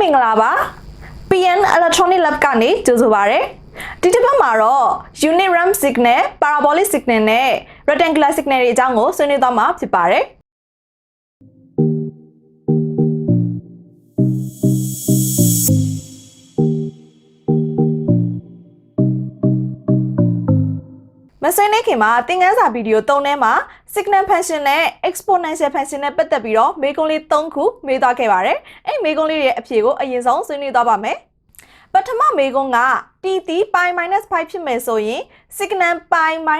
မင်္ဂလာပါ PN Electronic Lab ကနေကြိုဆိုပါရစေဒီတစ်ပတ်မှာတော့ unit ramp signal parabolic signal နဲ့ rectangular signal တွေအကြောင်းကိုဆွေးနွေးသွားမှာဖြစ်ပါတယ် ဆွေးနွေးခင်မှာသင်ခန်းစာဗီဒီယို3ထဲမှာ signal function နဲ့ exponential function နဲ့ပတ်သက်ပြီးတော့မေးခွန်းလေး3ခုမေးသွားခဲ့ပါတယ်။အဲ့မေးခွန်းလေးရဲ့အဖြေကိုအရင်ဆုံးဆွေးနွေးသွားပါမယ်။ပထမမေးခွန်းက t တီ pi 5ဖြစ်မယ်ဆိုရင် signal pi 5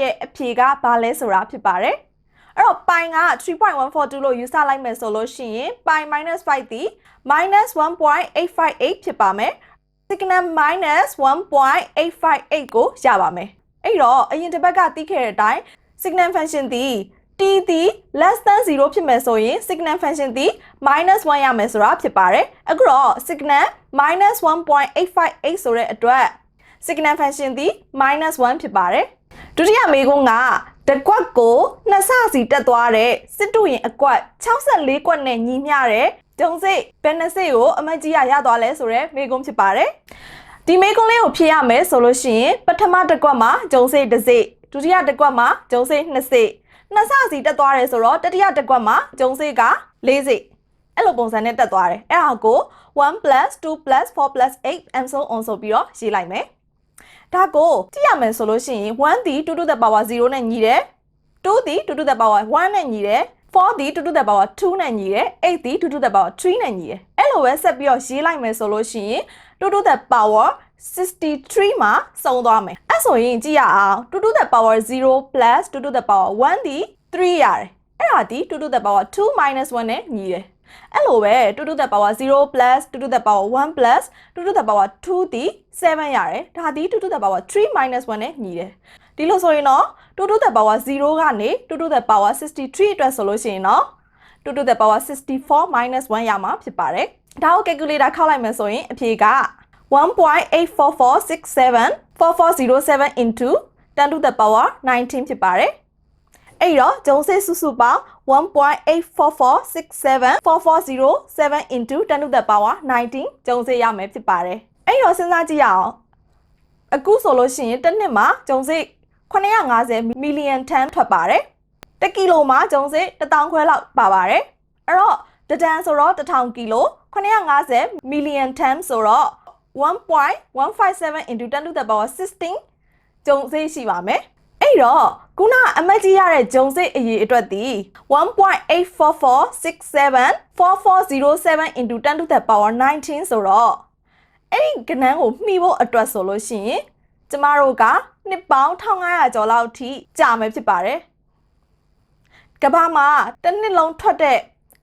ရဲ့အဖြေကဘာလဲဆိုတာဖြစ်ပါတယ်။အဲ့တော့ pi က3.142လို့ယူဆလိုက်မယ်ဆိုလို့ရှိရင် pi 5တီ -1.858 ဖြစ်ပါမယ်။ signal -1.858 ကိုရပါမယ်။ အဲ့တော့အရင်တစ်ပတ်ကသိခဲ့တဲ့အတိုင်း signal function သည် t သည် less than 0ဖြစ်မယ်ဆိုရင် signal function သည် minus 1ရမယ်ဆိုတာဖြစ်ပါတယ်အခုတော့ signal minus 1.858 ဆိုတဲ့အတွက် signal function သည် minus 1ဖြစ်ပါတယ်ဒုတိယမေးခွန်းကတကွက်ကိုနှစ်ဆစီတက်သွားတဲ့စစ်တူရင်အကွက်64ကွက်နဲ့ညီမျှတဲ့ဒုံစိတ်ဘယ်နှစိတ်ကိုအမတ်ကြီးရရသွားလဲဆိုတဲ့မေးခွန်းဖြစ်ပါတယ် ဒီမေးခွန်းလေးကိုဖြေရမယ်ဆိုလို့ရှိရင်ပထမတစ်ကွက်မှာဂျုံစိတ်တစ်စိတ်ဒုတိယတစ်ကွက်မှာဂျုံစိတ်2စိတ်နှစ်ဆစီတက်သွားတယ်ဆိုတော့တတိယတစ်ကွက်မှာဂျုံစိတ်က4စိတ်အဲ့လိုပုံစံနဲ့တက်သွားတယ်အဲ့ဒါကို1 2 4 8 and so on ဆိုပြီးတော့ရေးလိုက်မယ်ဒါကိုကြည့်ရမယ်ဆိုလို့ရှိရင်1ဒီ2 to the power 0နဲ့ညီတယ်2ဒီ2 to the power 1နဲ့ညီတယ်4ဒီ2 to the power 2နဲ့ညီတယ်8ဒီ2 to the power 3နဲ့ညီတယ်အဲ့လိုပဲဆက်ပြီးတော့ရေးလိုက်မယ်ဆိုလို့ရှိရင် 2 to the power 63မှာစုံသွားမယ်အဲ့ဆိုရင်ကြည့်ရအောင်2 to the power 0 plus 2 to the power 1ဒီ3ရတယ်အဲ့ဒါဒီ2 to the power 2 minus 1နဲ့ညီတယ်အဲ့လိုပဲ2 to the power 0 plus 2 to the power 1 plus 2 to the power 2ဒီ7ရတယ်ဒါဒီ2 to the power 3 minus 1နဲ့ညီတယ်ဒီလိုဆိုရင်တော့2 to the power 0ကနေ2 to the power 63အတွက်ဆိုလို့ရှိရင်တော့2 to the power 64 minus 1ရမှာဖြစ်ပါတယ် ဒါကို calculator ခောက်လိုက်မယ်ဆိုရင်အဖြေက1.84467 4407 into 10 to the power 19ဖြစ်ပါတယ်။အဲ့တော့ဂျုံစစ်စုစုပေါင်း1.84467 4407 into 10 to the power 19ဂျုံစစ်ရမယ်ဖြစ်ပါတယ်။အဲ့တော့စဉ်းစားကြည့်ရအောင်။အခုဆိုလို့ရှိရင်တစ်နှစ်မှာဂျုံစစ်950 million ton ထွက်ပါတယ်။တစ်ကီလိုမှာဂျုံစစ်1000ခွဲလောက်ပါပါတယ်။အဲ့တော့ တတန်ဆိုတော့1000ကီလို950 million ton ဆိုတော့1.157 into 10 to the power 16ဂျုံစိတ်ရှိပါမယ်အဲ့တော့ခုနအမတ်ကြီးရတဲ့ဂျုံစိတ်အရေးအတွက်ဒီ1.84467 4407 into 10 to the power 19ဆိုတော့အဲ့ဒီကဏ္ဍကိုမှီဖို့အတွက်ဆိုလို့ရှိရင်ကျမတို့ကနှစ်ပေါင်း1500ကျော်လောက်ထိကြာမယ်ဖြစ်ပါတယ်ကဘာမှာတစ်နှစ်လုံးထွက်တဲ့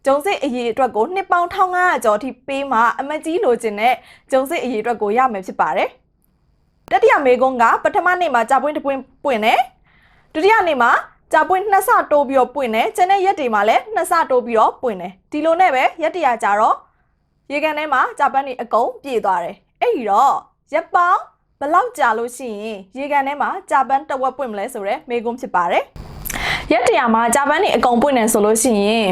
ဂျုံစစ်အရေးအတွက်ကိုနှစ်ပေါင်း1500ကျော်ထိပေးမှအမကြီးလိုချင်တဲ့ဂျုံစစ်အရေးအတွက်ကိုရမယ်ဖြစ်ပါတယ်။တတိယမေကုန်းကပထမနေ့မှာကြာပွင့်တစ်ပွင့်ပွင့်တယ်။ဒုတိယနေ့မှာကြာပွင့်နှစ်ဆတိုးပြီးတော့ပွင့်တယ်။ကျန်တဲ့ရက်တွေမှာလည်းနှစ်ဆတိုးပြီးတော့ပွင့်တယ်။ဒီလိုနဲ့ပဲရက်တရာကြာတော့ရေကန်ထဲမှာကြာပန်းတွေအကုန်ပြည့်သွားတယ်။အဲ့ဒီတော့ရက်ပေါင်းဘလောက်ကြာလို့ရှိရင်ရေကန်ထဲမှာကြာပန်းတစ်ဝက်ပွင့်မလဲဆိုတော့မေကုန်းဖြစ်ပါတယ်။ရက်တရာမှာကြာပန်းတွေအကုန်ပွင့်တယ်ဆိုလို့ရှိရင်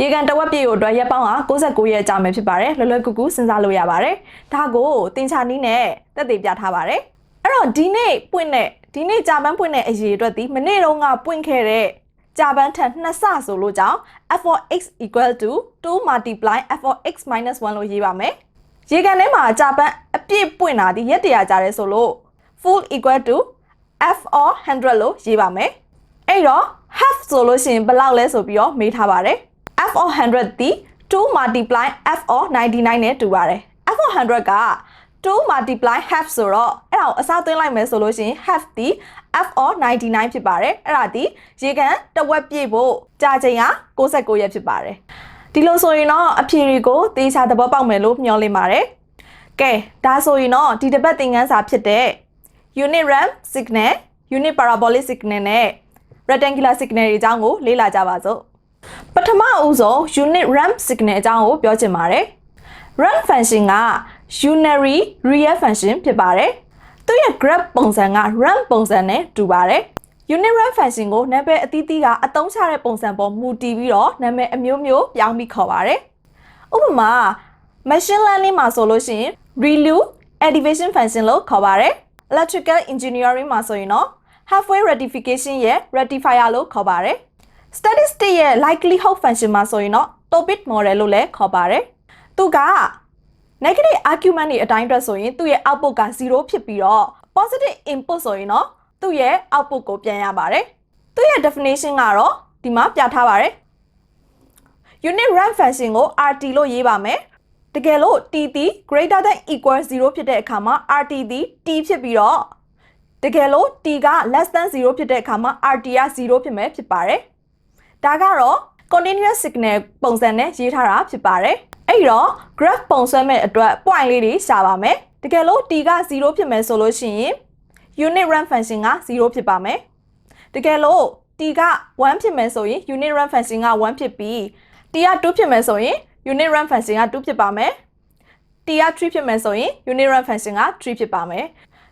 ရေကန်တဝက်ပြည့်ကိုအတွက်ရက်ပေါင်းက69ရက်ကြာမယ်ဖြစ်ပါတယ်လွယ်လွယ်ကူကူစဉ်းစားလို့ရပါတယ်ဒါကိုတင်ချာနီးနဲ့တက်သေးပြထားပါတယ်အဲ့တော့ဒီနေ့ပွင့်တဲ့ဒီနေ့ကြာပန်းပွင့်တဲ့အရေးအတွက်ဒီမနေ့တုန်းကပွင့်ခဲ့တဲ့ကြာပန်းထက်နှစ်ဆဆိုလို့ကြောင့် f of x equal to 2 multiply f of x minus 1လို့ရေးပါမယ်ရေကန်ထဲမှာကြာပန်းအပြည့်ပွင့်တာဒီရက်တရာကြာတယ်ဆိုလို့ full equal to f of 100လို့ရေးပါမယ်အဲ့တော့ half ဆိုလို့ရှိရင်ဘယ်လောက်လဲဆိုပြီးတော့မေးထားပါတယ် f of 100သည်2 multiply f of 99နဲ့တူပါတယ် f of 100က2 multiply half ဆိုတော့အဲ့ဒါကိုအစားသွင်းလိုက်မယ်ဆိုလို့ရှိရင် half သည် f of 99ဖြစ်ပါတယ်အဲ့ဒါသည်ရေကန်တစ်ဝက်ပြည့်ဖို့ကြာချိန်က69ရက်ဖြစ်ပါတယ်ဒီလိုဆိုရင်တော့အဖြေတွေကိုသေချာသဘောပေါက်မယ်လို့မျှော်လင့်ပါတယ်ကဲဒါဆိုရင်တော့ဒီတစ်ပတ်သင်ခန်းစာဖြစ်တဲ့ unit ramp signal unit parabolic signal နဲ့ rectangular signal တွေအကြောင်းကိုလေ့လာကြပါစို့ ပထမအဦးဆုံး unit ramp signal အကြောင်းကိုပြောချင်ပါတယ် ramp function က unary real function ဖြစ်ပါတယ်သူရဲ့ graph ပုံစံက ramp ပုံစံနဲ့တူပါတယ် unit ramp function ကိုနာမည်အသီးသီးကအသုံးချတဲ့ပုံစံပေါ်မူတည်ပြီးတော့နာမည်အမျိုးမျိုးပြောင်းပြီးခေါ်ပါတယ်ဥပမာ machine learning မှာဆိုလို့ရှိရင် ReLU activation function လို့ခေါ်ပါတယ် electrical engineering မှာဆိုရင်တော့ halfway rectification ရဲ့ rectifier လို့ခေါ်ပါတယ် statistic ရဲ့ likelihood function မှာဆိုရင်တော့ topic model လို့လည်းခေါ်ပါတယ်သူက negative argument တွေအတိုင်းအတွက်ဆိုရင်သူ့ရဲ့ output က0ဖြစ်ပြီးတော့ positive input ဆိုရင်တော့သူ့ရဲ့ output ကိုပြန်ရပါတယ်သူ့ရဲ့ definition ကတော့ဒီမှာပြထားပါတယ် unit ramp function ကို rt လို့ရေးပါမယ်တကယ်လို့ t သည် greater than equal 0ဖြစ်တဲ့အခါမှာ rt သည် t ဖြစ်ပြီးတော့တကယ်လို့ t က less than 0ဖြစ်တဲ့အခါမှာ rt က0ဖြစ်မယ်ဖြစ်ပါတယ် ဒါကတော့ continuous signal ပုံစံနဲ့ရေးထားတာဖြစ်ပါတယ်အဲ့တော့ graph ပုံဆွဲမဲ့အတွက် point လေးတွေရှာပါမယ်တကယ်လို့ t က0ဖြစ်မယ်ဆိုလို့ရှိရင် unit ramp function က0ဖြစ်ပါမယ်တကယ်လို့ t က1ဖြစ်မယ်ဆိုရင် unit ramp function က1ဖြစ်ပြီး t က2ဖြစ်မယ်ဆိုရင် unit ramp function က2ဖြစ်ပါမယ် t က3ဖြစ်မယ်ဆိုရင် unit ramp function က3ဖြစ်ပါမယ်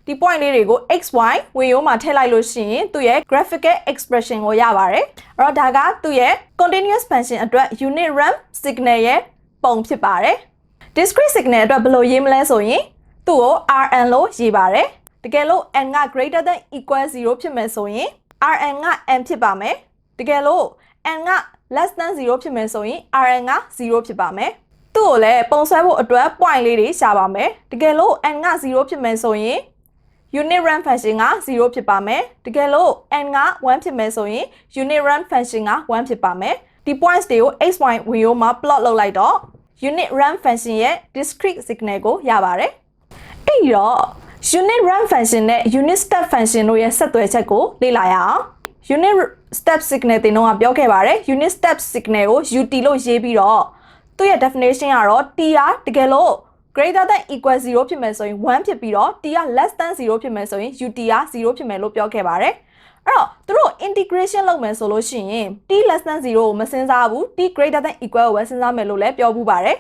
ဒီ point လေးတွေကို x y ဝင်ရိုးမှာထည့်လိုက်လို့ရှိရင်သူ့ရဲ့ graphical expression ကိုရပါတယ်အဲ့တော့ဒါကသူ့ရဲ့ continuous function အတွက် unit ramp signal ရဲ့ပုံဖြစ်ပါတယ် discrete signal အတွက်ဘယ်လိုရေးမလဲဆိုရင်သူ့ကို rn လို့ရေးပါတယ်တကယ်လို့ n က greater than equal 0ဖြစ်မယ်ဆိုရင် rn က n ဖြစ်ပါမယ်တကယ်လို့ n က less than 0ဖြစ်မယ်ဆိုရင် rn က0ဖြစ်ပါမယ်သူ့ကိုလည်းပုံဆွဲဖို့အတွက် point လေးတွေရှာပါမယ်တကယ်လို့ n က0ဖြစ်မယ်ဆိုရင် unit ramp function က0ဖြစ်ပါမယ်တကယ်လို့ n က1ဖြစ်မယ်ဆိုရင် unit ramp function က1ဖြစ်ပါမယ်ဒီ points တွေကို x y ဝင်ရိုးမှာ plot လုပ်လိုက်တော့ unit ramp function ရဲ့ discrete signal ကိုရပါတယ်အဲ့တော့ unit ramp function နဲ့ unit step function တို့ရဲ့ဆက်သွယ်ချက်ကိုလေ့လာရအောင် unit step signal တင်တော့ပြောခဲ့ပါတယ် unit step signal ကို ut လို့ရေးပြီးတော့သူ့ရဲ့ definition ကတော့ t ကတကယ်လို့ greater than equal 0ဖြစ်မယ်ဆိုရင်1ဖြစ်ပြီးတော့ t က less than 0ဖြစ်မယ်ဆိုရင် ut က0ဖြစ်မယ်လို့ပြောခဲ့ပါတယ်အဲ့တော့သူတို့ integration လုပ်မယ်ဆိုလို့ရှိရင် t less than 0ကိုမစဉ်းစားဘူး t greater than equal ကိုပဲစဉ်းစားမယ်လို့လည်းပြောပူပါတယ်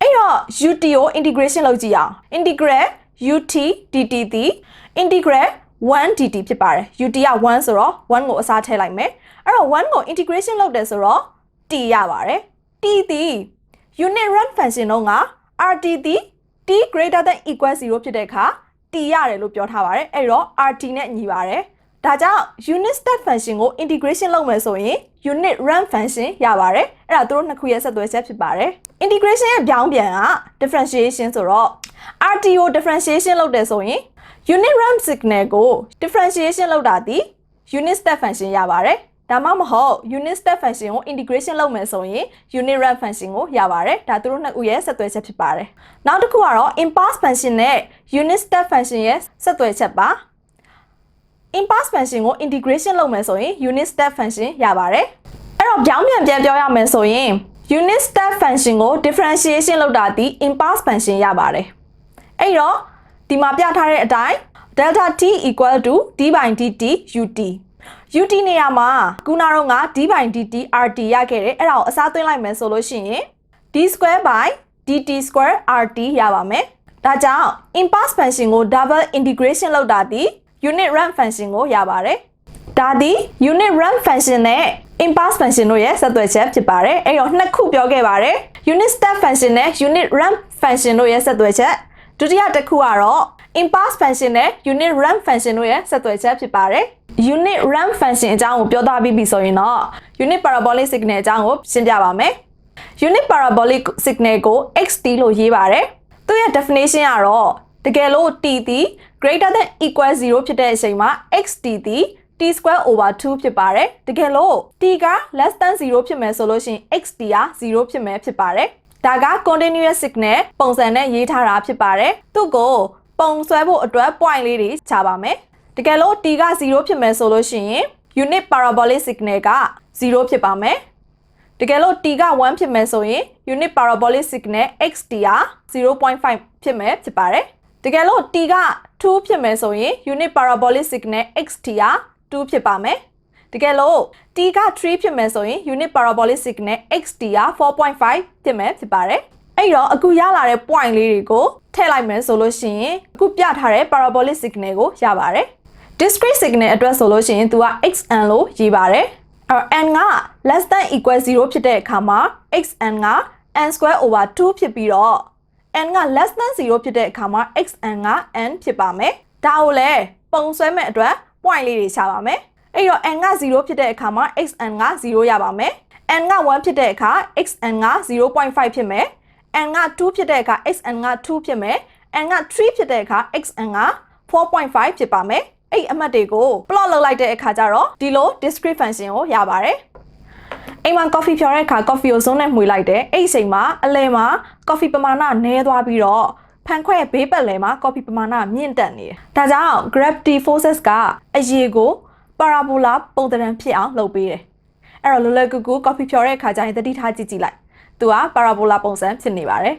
အဲ့တော့ ut ကို integration လုပ်ကြည့်အောင် integral ut dt သည် integral 1 dt ဖြစ်ပါတယ် ut က1ဆိုတော့1ကိုအစားထည့်လိုက်မယ်အဲ့တော့1ကို integration လုပ်တယ်ဆိုတော့ t ရပါတယ် t သည် unit ramp function တော့က rt သည် t greater than equal 0ဖြစ်တဲ့အခါ t ရတယ်လို့ပြောထားပါတယ်အဲ့တော့ rt နဲ့ညီပါတယ်ဒါကြောင့် unit step function ကို integration လုပ်မယ်ဆိုရင် unit ramp function ရပါတယ်အဲ့ဒါသူတို့နှစ်ခုရဲ့ဆက်သွယ်ချက်ဖြစ်ပါတယ် integration ရဲ့ပြောင်းပြန်က differentiation ဆိုတော့ rt ကို differentiation လုပ်တယ်ဆိုရင် unit ramp signal ကို differentiation လုပ်တာဒီ unit step function ရပါတယ် ဒါမှမဟုတ် unit step function ကို integration လုပ်မယ်ဆိုရင် unit ramp function ကိုရပါတယ်ဒါသူတို့နှစ်ခုရဲ့ဆက်သွယ်ချက်ဖြစ်ပါတယ်နောက်တစ်ခုကတော့ impulse function နဲ့ unit step function ရဲ့ဆက်သွယ်ချက်ပါ impulse function ကို integration လုပ်မယ်ဆိုရင် unit step function ရပါတယ်အဲ့တော့ပြောင်းပြန်ပြန်ပြောရမယ်ဆိုရင် unit step function ကို differentiation လုပ်တာဒီ impulse function ရပါတယ်အဲ့တော့ဒီမှာပြထားတဲ့အတိုင်း delta t equal to d by dt ut ut နေရာမှာခုနတော့က d by dt rt ရခဲ့တယ်အဲ့ဒါကိုအစားသွင်းလိုက်မယ်ဆိုလို့ရှိရင် d square by dt square rt ရပါမယ်ဒါကြောင့် impulse function ကို double integration လုပ်တာဒီ unit ramp function ကိုရပါတယ်ဒါသည် unit ramp function နဲ့ impulse function တို့ရဲ့ဆက်သွယ်ချက်ဖြစ်ပါတယ်အဲ့တော့နှစ်ခုပြောခဲ့ပါတယ် unit step function နဲ့ unit ramp function တို့ရဲ့ဆက်သွယ်ချက်ဒုတိယတစ်ခုကတော့ impulse function နဲ့ unit ramp function တို့ရဲ့ဆက်သွယ်ချက်ဖြစ်ပါတယ် unit ramp function အကြောင်းကိုပြောသားပြီးပြီဆိုရင်တော့ unit parabolic signal အကြောင်းကိုရှင်းပြပါမယ် unit parabolic signal ကို xt လို့ရေးပါတယ်သူရဲ့ definition ကတော့တကယ်လို့ t သည် greater than equal 0ဖြစ်တဲ့အချိန်မှာ xt သည် t square over 2ဖြစ်ပါတယ်တကယ်လို့ t က less than 0ဖြစ်မယ်ဆိုလို့ရှိရင် xt က0ဖြစ်မယ်ဖြစ်ပါတယ်ဒါက continuous signal ပုံစံနဲ့ရေးထားတာဖြစ်ပါတယ်သူ့ကိုပုံဆွဲဖို့အတွက် point လေးတွေခြာပါမယ် တကယ်လို့ t က0ဖြစ်မယ်ဆိုလို့ရှိရင် unit parabolic signal က0ဖြစ်ပါမယ်တကယ်လို့ t က1ဖြစ်မယ်ဆိုရင် unit parabolic signal xt က0.5ဖြစ်မယ်ဖြစ်ပါတယ်တကယ်လို့ t က2ဖြစ်မယ်ဆိုရင် unit parabolic signal xt က2ဖြစ်ပါမယ်တကယ်လို့ t က3ဖြစ်မယ်ဆိုရင် unit parabolic signal xt က4.5ဖြစ်မယ်ဖြစ်ပါတယ်အဲ့တော့အခုရလာတဲ့ point လေးတွေကိုထည့်လိုက်မယ်ဆိုလို့ရှိရင်အခုပြထားတဲ့ parabolic signal ကိုရပါတယ် discrete signal အတွက်ဆိုလို့ရှိရင်သူက xn လို့ရေးပါတယ်အဲ့ n က less than equal 0ဖြစ်တဲ့အခါမှာ xn က n square over 2ဖြစ်ပြီးတော့ n က less than 0ဖြစ်တဲ့အခါမှာ xn က n ဖြစ်ပါမယ်ဒါကိုလည်းပုံဆွဲမဲ့အတွက် point လေးတွေရှာပါမယ်အဲ့တော့ n က0ဖြစ်တဲ့အခါမှာ xn က0ရပါမယ် n က1ဖြစ်တဲ့အခါ xn က0.5ဖြစ်မယ် n က2ဖြစ်တဲ့အခါ xn က2ဖြစ်မယ် n က3ဖြစ်တဲ့အခါ xn က4.5ဖြစ်ပါမယ် အဲ့ဒီအမှတ်တွေကို plot လုပ်လိုက်တဲ့အခါကျတော့ဒီလို discrete function ကိုရပါတယ်အိမ်မှာ coffee ဖြော်တဲ့အခါ coffee ကိုစုံးနဲ့မှွေလိုက်တယ်အဲ့ဒီအချိန်မှာအလဲမှာ coffee ပမာဏနည်းသွားပြီးတော့ဖန်ခွဲဘေးပတ်လဲမှာ coffee ပမာဏမြင့်တက်နေတယ်ဒါကြောင့် gravity forces ကအရေကို parabola ပုံသဏ္ဍာန်ဖြစ်အောင်လုပ်ပေးတယ်အဲ့တော့လွယ်လွယ်ကူကူ coffee ဖြော်တဲ့အခါကျရင်သတိထားကြည့်ကြည့်လိုက်သူက parabola ပုံစံဖြစ်နေပါတယ်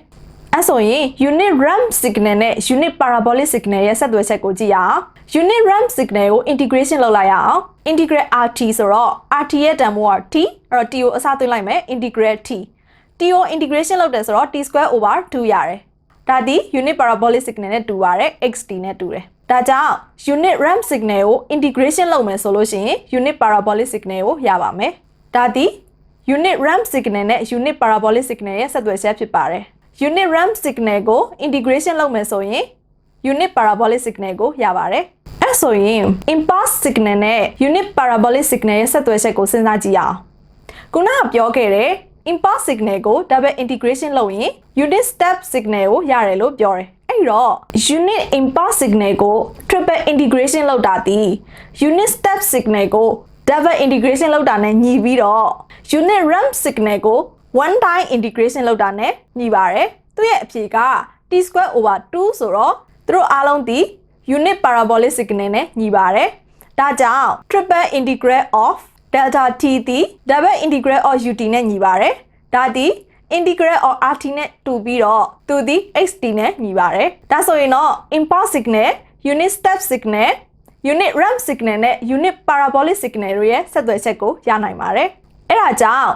အဲ့ဆိုရင် unit ramp signal နဲ့ unit parabolic signal ရဲ့ဆက်သွယ်ချက်ကိုကြည့်ရအောင် unit ramp signal ကို integration လုပ်လိုက်ရအောင် integrate rt ဆိုတော့ rt ရဲ့တန်ဖိုးက t အဲ့တော့ t ကိုအစားသွင်းလိုက်မယ် integrate t t ကို integration လုပ်တယ်ဆိုတော့ t square over 2ရတယ်ဒါဒီ unit parabolic signal နဲ့တူပါတယ် xt နဲ့တူတယ်ဒါကြောင့် unit ramp signal ကို integration လုပ်မယ်ဆိုလို့ရှိရင် unit parabolic signal ကိုရပါမယ်ဒါဒီ unit ramp signal နဲ့ unit parabolic signal ရဲ့ဆက်သွယ်ချက်ဖြစ်ပါတယ် unit ramp signal ကို integration လုပ်မယ်ဆိုရင် unit parabolic signal ကိုရပါတယ်အဲ့ဆိုရင် impulse signal နဲ့ unit parabolic signal ရဲ့ဆက်သွယ်ချက်ကိုစဉ်းစားကြည့်အောင်ခုနကပြောခဲ့တဲ့ impulse signal ကို double integration လုပ်ရင် unit step signal ကိုရတယ်လို့ပြောတယ်အဲ့တော့ unit impulse signal ကို triple integration လုပ်တာဒီ unit step signal ကို double integration လုပ်တာနဲ့ညီပြီးတော့ unit ramp signal ကို one time integration လုပ်တာနဲ့ညီပါတယ်သူရဲ့အဖြေက t square over 2ဆိုတော့သူတို့အားလုံးဒီ unit parabolic signal နဲ့ညီပါတယ်ဒါကြောင့် triple integral of delta t ဒီ double integral of ut နဲ့ညီပါတယ်ဒါဒီ integral of rt နဲ့တူပြီးတော့သူဒီ xt နဲ့ညီပါတယ်ဒါဆိုရင်တော့ impulse signal unit step signal unit ramp signal နဲ့ unit parabolic signal တို့ရဲ့ဆက်သွယ်ချက်ကိုရနိုင်ပါတယ်အဲ့ဒါကြောင့်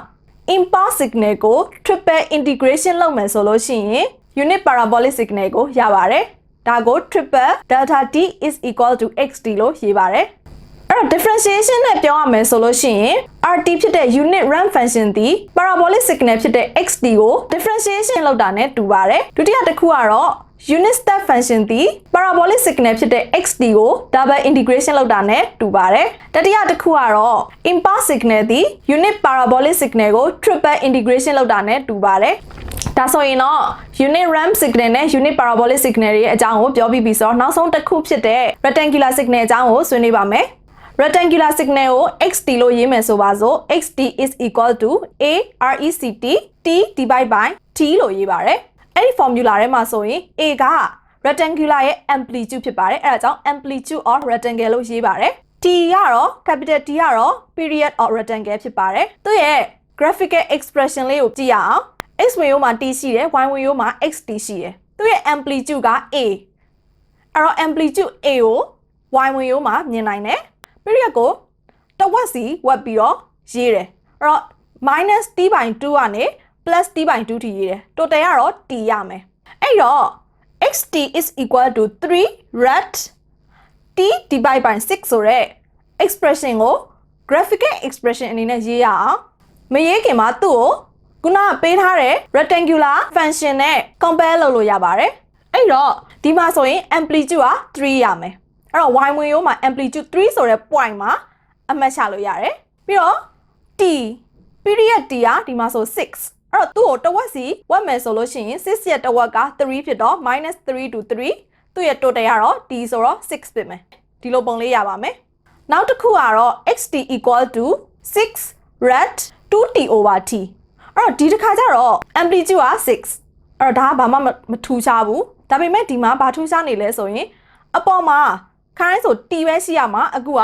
impulse signal ကို triple integration လုပ်မယ်ဆိုလို့ရှိရင် unit parabolic signal ကိုရပါတယ်ဒါကို triple delta t is equal to xt လို့ရေးပါတယ်အဲ့တော့ differentiation နဲ့ပြောရမယ်ဆိုလို့ရှိရင် rt ဖြစ်တဲ့ unit ramp function သည် parabolic signal ဖြစ်တဲ့ xt ကို differentiation လုပ်တာနဲ့တူပါတယ်ဒုတိယတစ်ခုကတော့ unit step function သည် parabolic signal ဖြစ်တဲ့ xt ကို double integration လုပ်တာနဲ့တူပါတယ်တတိယတစ်ခုကတော့ impulse signal သည် unit parabolic signal ကို triple integration လုပ်တာနဲ့တူပါတယ်ဒါဆိုရင်တော့ unit ramp signal နဲ့ unit parabolic signal ရဲ့အကြောင်းကိုပြောပြီးပြီဆိုတော့နောက်ဆုံးတစ်ခုဖြစ်တဲ့ rectangular signal အကြောင်းကိုဆွေးနွေးပါမယ် rectangular signal ကို xt လို့ရေးမယ်ဆိုပါစို့ xt is equal to a rect t divide by t လို့ရေးပါတယ် အဲ့ဒီ formula ထဲမှာဆိုရင် a က rectangular ရဲ့ amplitude ဖြစ်ပါတယ်အဲ့ဒါကြောင့် amplitude of rectangle လို့ရေးပါတယ် t ကတော့ capital T ကတော့ period of rectangle ဖြစ်ပါတယ်သူရဲ့ graphical expression လေးကိုကြည့်ရအောင် x ဝင်ရိုးမှာ t ရှိတယ် y ဝင်ရိုးမှာ xt ရှိတယ်သူရဲ့ amplitude က a အဲ့တော့ amplitude a ကို y ဝင်ရိုးမှာမြင်နိုင်တယ် period ကိုတဝက်စီဝက်ပြီးတော့ရေးတယ်အဲ့တော့ minus t by 2ကနေ plus t by 2ထိရေးတယ် total ကတော့ t ရမယ်အဲ့တော့ xt is equal to 3 rat t divide by 6ဆိုတဲ့ expression ကို graphical expression အနေနဲ့ရေးရအောင်မရေးခင်မှာသူ့ကိုခုနကပေးထားတဲ့ rectangular function နဲ့ compare လုပ်လို့ရပါတယ်အဲ့တော့ဒီမှာဆိုရင် amplitude က3ရမယ်အဲ့တော့ y ဝင်ရိုးမှာ amplitude 3ဆိုတဲ့ point မှာအမှတ်ချလို့ရတယ်ပြီးတော့ t period t ကဒီမှာဆို6 အဲ့တော့သူ့ကိုတစ်ဝက်စီဝက်မယ်ဆိုလို့ရှိရင်6ရဲ့တစ်ဝက်က3ဖြစ်တော့ -3 to 3သူ့ရဲ့ total ကတော့ t ဆိုတော့6ဖြစ်မယ်ဒီလိုပုံလေးရပါမယ်နောက်တစ်ခုကတော့ xt equal to 6 rat 2t over t အဲ့တော့ဒီတစ်ခါကျတော့ amplitude က6အဲ့တော့ဒါကဘာမှမထူးခြားဘူးဒါပေမဲ့ဒီမှာဘာထူးခြားနေလဲဆိုရင်အပေါ်မှာခိုင်းဆို t ပဲရှိရမှာအခုက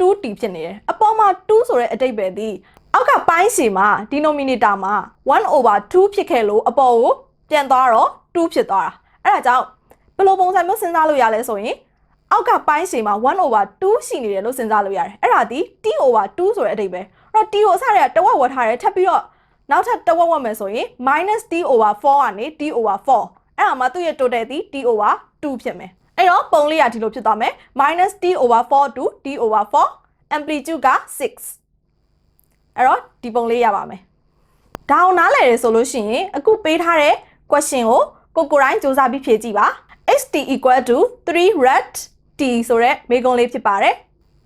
2t ဖြစ်နေတယ်အပေါ်မှာ2ဆိုတဲ့အတိတ်ပဲဒီ အောက်ကပိုင်းရှည်မှာ denominator မှာ1 over 2ဖြစ်ခဲ့လို့အပေါ်ကိုပြန်သွားတော့2ဖြစ်သွားတာအဲ့ဒါကြောင့်ဘယ်လိုပုံစံမျိုးစဉ်းစားလို့ရလဲဆိုရင်အောက်ကပိုင်းရှည်မှာ1 over 2ရှိနေတယ်လို့စဉ်းစားလို့ရတယ်အဲ့ဒါဒီ t over 2ဆိုတဲ့အတိတ်ပဲအဲ့တော့ t ကိုအစတည်းကတဝက်ဝတ်ထားတယ်ထပ်ပြီးတော့နောက်ထပ်တဝက်ဝတ်မယ်ဆိုရင် -t over 4ကနေ t over 4အဲ့ဒါမှသူ့ရဲ့ total ဒီ t over 2ဖြစ်မယ်အဲ့တော့ပုံလေးကဒီလိုဖြစ်သွားမယ် -t over 4 to t over 4 amplitude က6 အဲ့တော့ဒီပုံလေးရပါမယ်ဒါအောင်နားလည်တယ်ဆိုလို့ရှိရင်အခုပေးထားတဲ့ question ကိုကိုကိုတိုင်းစူးစမ်းပြီးဖြည့်ကြည့်ပါ xt equal to 3 red t ဆိုတဲ့မေကွန်လေးဖြစ်ပါတယ်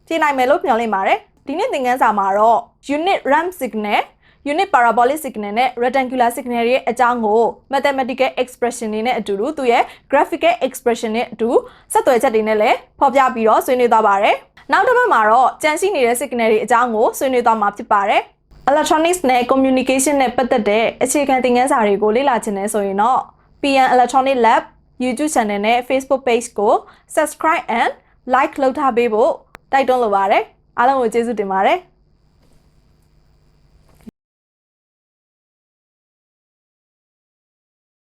ဖြည့်နိုင်မယ်လို့မျှော်လင့်ပါတယ်ဒီနေ့သင်ခန်းစာမှာတော့ unit ramp signal unit parabolic signal နဲ့ rectangular signal ရဲ့အကြောင်းကို mathematical expression တွေနဲ့အတူတူသူရဲ့ graphical expression နဲ့အတူဆက်သွယ်ချက်တွေနဲ့လည်းဖော်ပြပြီးတော့ဆွေးနွေးသွားပါတယ် နောက်တစ်ပတ်မှာတော့ကြံရှိနေတဲ့ signal တွေအကြောင်းကိုဆွေးနွေးသွားမှာဖြစ်ပါတယ် electronics နဲ့ communication နဲ့ပတ်သက်တဲ့အခြေခံသင်ခန်းစာတွေကိုလေ့လာခြင်းနဲ့ဆိုရင်တော့ PN Electronic Lab YouTube channel နဲ့ Facebook page ကို subscribe and like လုပ်ထားပေးဖို့တိုက်တွန်းလိုပါတယ်အားလုံးကိုကျေးဇူးတင်ပါတယ်